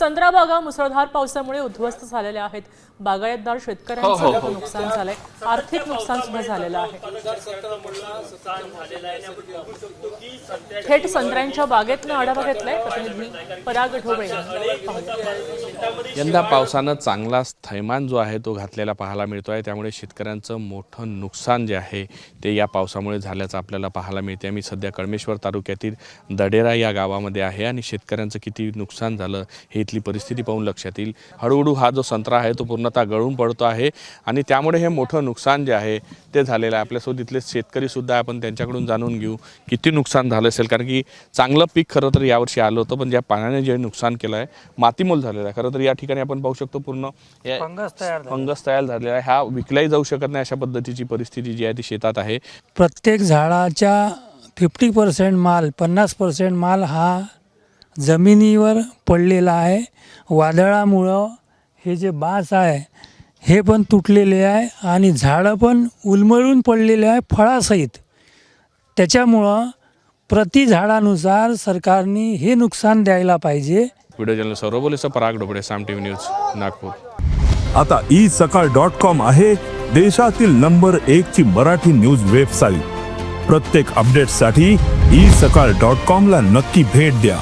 संत्रा बागा मुसळधार पावसामुळे उद्ध्वस्त झालेल्या आहेत. बागायतदार शेतकऱ्यांचं मोठं नुकसान झालंय. आर्थिक नुकसान सुद्धा झालेलं आहे. थेट संत्र्यांच्या बागेतनं आढावा घेतलाय प्रतिनिधी पराग ढोबळे. यांनी. यंदा पावसानं चांगलाच थैमान जो आहे तो घातलेला पाहायला मिळतो आहे त्यामुळे शेतकऱ्यांचं मोठं नुकसान जे आहे ते या पावसामुळे झाल्याचं आपल्याला पाहायला मिळते मी सध्या कळमेश्वर तालुक्यातील दडेरा या गावामध्ये आहे आणि शेतकऱ्यांचं किती नुकसान झालं हे इथली परिस्थिती पाहून लक्षात येईल. हळूहळू हा जो संत्रा आहे तो पूर्णतः गळून पडतो आहे आणि त्यामुळे हे मोठं नुकसान जे आहे ते झालेलं आहे. आपल्यासोबत इथले शेतकरीसुद्धा आपण त्यांच्याकडून जाणून घेऊ किती नुकसान झालं असेल. कारण की चांगलं पीक खरं तर यावर्षी आलं होतं पण ज्या पाण्याने जे नुकसान केलं आहे मातीमोल झालेलं आहे. खरं तर या ठिकाणी आपण पाहू शकतो पूर्ण तयार. फंगस तयार झालेला आहे. हा विकलाही जाऊ शकत नाही अशा पद्धतीची परिस्थिती जी आहे ती शेतात आहे. प्रत्येक झाडाच्या फिफ्टी पर्सेंट माल पन्नास पर्सेंट माल हा जमिनीवर पडलेला आहे. वादळामुळं हे जे बांस आहे हे पण तुटलेले आहे आणि झाडं पण उलमळून पडलेले आहे फळासहित. त्याच्यामुळं प्रति झाडानुसार सरकारने हे नुकसान द्यायला पाहिजे. Video journal Saurabh Parag Dobde Saam T V news Nagpur. आता ई सकाळ डॉट कॉम आहे देशातील नंबर एक ची मराठी न्यूज वेबसाईट. प्रत्येक अपडेटसाठी ई सकाळ डॉट कॉम ला नक्की भेट द्या.